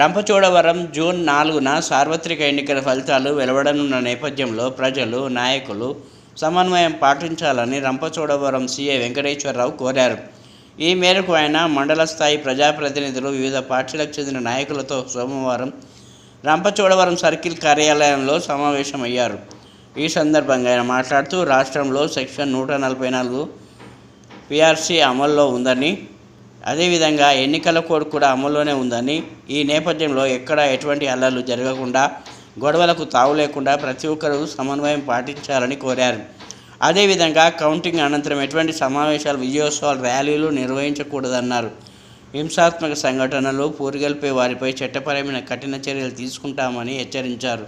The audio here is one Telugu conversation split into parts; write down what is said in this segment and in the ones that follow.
రంపచోడవరం జూన్ నాలుగున సార్వత్రిక ఎన్నికల ఫలితాలు వెలువడనున్న నేపథ్యంలో ప్రజలు నాయకులు సమన్వయం పాటించాలని రంపచోడవరం సీఏ వెంకటేశ్వరరావు కోరారు. ఈ మేరకు ఆయన మండల స్థాయి ప్రజాప్రతినిధులు వివిధ పార్టీలకు చెందిన నాయకులతో సోమవారం రంపచోడవరం సర్కిల్ కార్యాలయంలో సమావేశమయ్యారు. ఈ సందర్భంగా ఆయన మాట్లాడుతూ రాష్ట్రంలో సెక్షన్ నూట నలభై నాలుగు పిఆర్సీ అమల్లో ఉందని అదేవిధంగా ఎన్నికల కోడ్ కూడా అమల్లోనే ఉందని ఈ నేపథ్యంలో ఎక్కడ ఎటువంటి అల్లర్లు జరగకుండా గొడవలకు తావు లేకుండా ప్రతి ఒక్కరూ సమన్వయం పాటించాలని కోరారు. అదేవిధంగా కౌంటింగ్ అనంతరం ఎటువంటి సమావేశాలు విజయోత్సవాలు ర్యాలీలు నిర్వహించకూడదన్నారు. హింసాత్మక సంఘటనలు పూరిగల్పే వారిపై చట్టపరమైన కఠిన చర్యలు తీసుకుంటామని హెచ్చరించారు.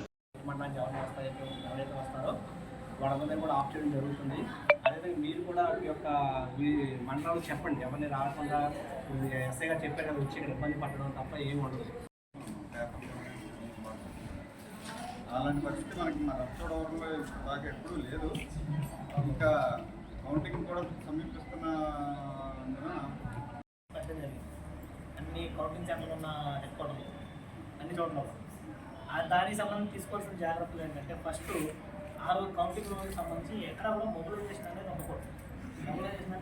మీరు కూడా ఈ యొక్క మీ మండలంలో చెప్పండి. ఎవరిని రాకుండా ఎస్ఐ గారు చెప్పారు కదా వచ్చి ఇక్కడ ఇబ్బంది పడడం తప్ప ఏమి ఉండదు. అలాంటి పరిస్థితి మనకి మన రచ్చోడవరంలో దాకా ఎప్పుడూ లేదు. ఇంకా కౌంటింగ్ కూడా సమీపిస్తున్న అన్ని కౌంటింగ్ సెంటర్లు ఉన్న హెడ్ క్వార్టర్లు అన్ని చోట్ల దానికి సంబంధించి తీసుకోవాల్సిన జాగ్రత్తలు ఏంటంటే ఫస్ట్ ఆ రోజు కౌంటింగ్ రోజుకి సంబంధించి ఎక్కడ కూడా మొబిలైజేషన్ అనేది ఉండకూడదు. మొబిలైజేషన్ అంటే